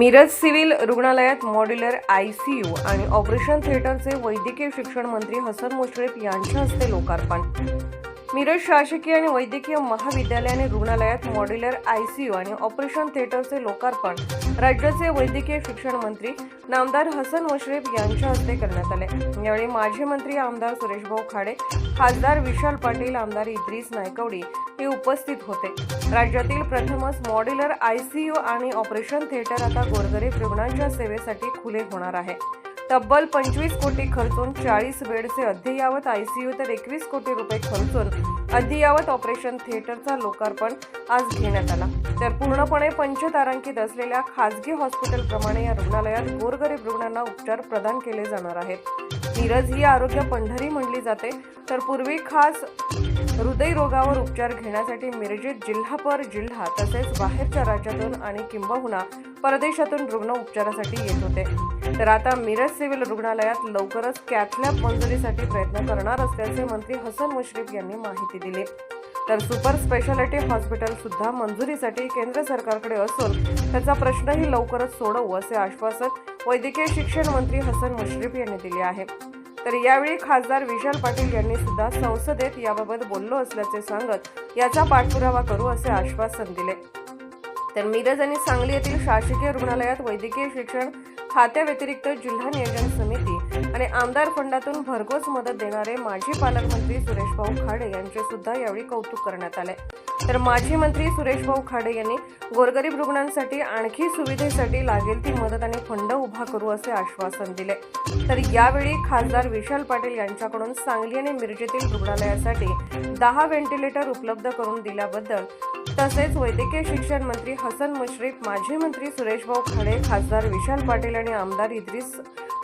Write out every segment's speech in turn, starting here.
Miraj civil रुग्णालयात modular I C U आणि operation थिएटरचे वैद्यकीय शिक्षण मंत्री हसन मुश्रीफ यांच्या हस्ते लोकार्पण. मिरज शासकीय आणि वैद्यकीय महाविद्यालय आणि रुग्णालयात मॉड्युलर आयसीयू आणि ऑपरेशन थिएटरचे लोकार्पण. राज्याचे वैद्यकीय शिक्षण मंत्री नामदार हसन मुश्रीफ यांच्या हस्ते करण्यात आले. यावेळी माजी मंत्री आमदार सुरेशभाऊ खाडे खासदार विशाल पाटील आमदार इद्रिस नायकवडी हे उपस्थित होते. राज्यातील प्रथमच मॉड्युलर आयसीयू आणि ऑपरेशन थिएटर आता गोरगरीब रुग्णांच्या सेवेसाठी खुले होणार आहे. तब्बल पंचवीस कोटी खर्चून चाळीस बेडचे अद्ययावत आयसीयू तर एकवीस कोटी रुपये खर्चून अद्ययावत ऑपरेशन थिएटरचा लोकार्पण आज घेण्यात आला. तर पूर्णपणे पंचतारांकित असलेल्या खासगी हॉस्पिटलप्रमाणे या रुग्णालयात गोरगरीब रुग्णांना उपचार प्रदान केले जाणार आहेत. मिरज ही आरोग्य पंढरी म्हणली जाते. तर पूर्वी खास हृदयरोगावर उपचार घेण्यासाठी मिरजेत जिल्हापर जिल्हा तसेच बाहेरच्या राज्यातून आणि किंबहुना परदेशातून रुग्ण उपचारासाठी येत होते. तर आता मिरज सिव्हिल रुग्णालयात लवकरच कॅथलॅब मंजुरीसाठी प्रयत्न करणार असल्याचे मंत्री हसन मुश्रीफ यांनी माहिती दिली. तर सुपर स्पेशालिटी हॉस्पिटल सुद्धा मंजुरीसाठी केंद्र सरकारकडे असून त्याचा प्रश्नही लवकरच सोडवू असे आश्वासन वैद्यकीय शिक्षण मंत्री हसन मुश्रीफ यांनी दिले आहे. तर यावेळी खासदार विशाल पाटील यांनी सुद्धा संसदेत याबाबत बोललो असल्याचे सांगत याचा पाठपुरावा करू असे आश्वासन दिले. तर मिरज आणि सांगली येथील शासकीय रुग्णालयात वैद्यकीय शिक्षण खात्याव्यतिरिक्त जिल्हा नियोजन समिती आणि आमदार फंडातून भरघोस मदत देणारे माजी पालकमंत्री सुरेशभाऊ खाडे यांचे सुद्धा यावेळी कौतुक करण्यात आले. तर माजी मंत्री सुरेशभाऊ खाडे यांनी गोरगरीब रुग्णांसाठी आणखी सुविधेसाठी लागेल ती मदत आणि फंड उभा करू असे आश्वासन दिले. तर यावेळी खासदार विशाल पाटील यांच्याकडून सांगली आणि मिरजेतील रुग्णालयासाठी दहा व्हेंटिलेटर उपलब्ध करून दिल्याबद्दल तसेच वैद्यकीय शिक्षण मंत्री हसन मुश्रीफ माजी मंत्री सुरेशभाऊ खाडे खासदार विशाल पाटील आणि आमदार इद्रिस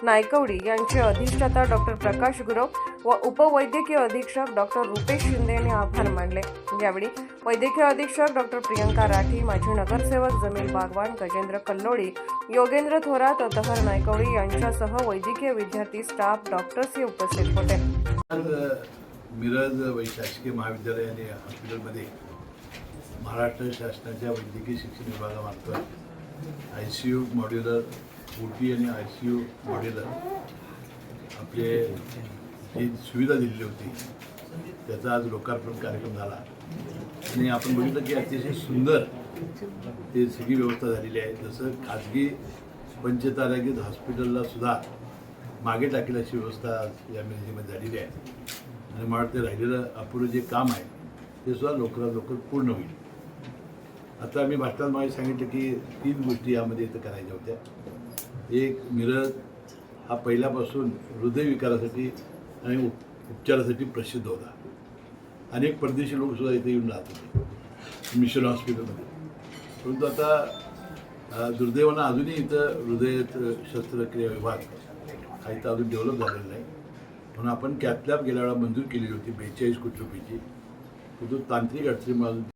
नायकवडी यांचे अधिष्ठाता डॉक्टर प्रकाश गुरव व उपवैद्यकीय अधीक्षक डॉक्टर रुपेश शिंदे यांनी आभार मानले. यावेळी वैद्यकीय अधीक्षक डॉक्टर प्रियंका राठी माजी नगरसेवक जमील बागवान गजेंद्र कल्लोळी योगेंद्र थोरात अतहर नायकवडी यांच्यासह वैद्यकीय विद्यार्थी स्टाफ डॉक्टर्स हे उपस्थित होते. मिरज वैशासकीय महाविद्यालय आणि हॉस्पिटलमध्ये महाराष्ट्र शासनाच्या वैद्यकीय शिक्षण विभागामार्फत आय सी यू मॉड्युलर ओटी आणि आय सी यू मॉड्युलर आपले जी सुविधा दिलेली होती त्याचा आज लोकार्पण कार्यक्रम झाला. आणि आपण बघितलं की अतिशय सुंदर ते सगळी व्यवस्था झालेली आहे. जसं खाजगी पंचतारांकित हॉस्पिटलला सुद्धा मागे टाकेल अशी व्यवस्था या मिरजेमध्ये झालेली आहे. आणि मला वाटतं राहिलेलं अपुरं जे काम आहे ते सुद्धा लवकरात लवकर पूर्ण होईल. आता मी भाषणात मागे सांगितलं की तीन गोष्टी यामध्ये इथं करायच्या होत्या. एक मिरज हा पहिल्यापासून हृदयविकारासाठी आणि उप उपचारासाठी प्रसिद्ध होता. अनेक परदेशी लोकसुद्धा इथे येऊन राहत होते. मिशन हॉस्पिटलमध्ये. परंतु आता दुर्दैवानं अजूनही इथं हृदय शस्त्रक्रिया विभाग हा इथं अजून डेव्हलप झालेला नाही. म्हणून आपण कॅथलॅब गेल्या वेळा मंजूर केलेली होती बेचाळीस कोटी रुपयाची. परंतु तांत्रिक अडचणी अजून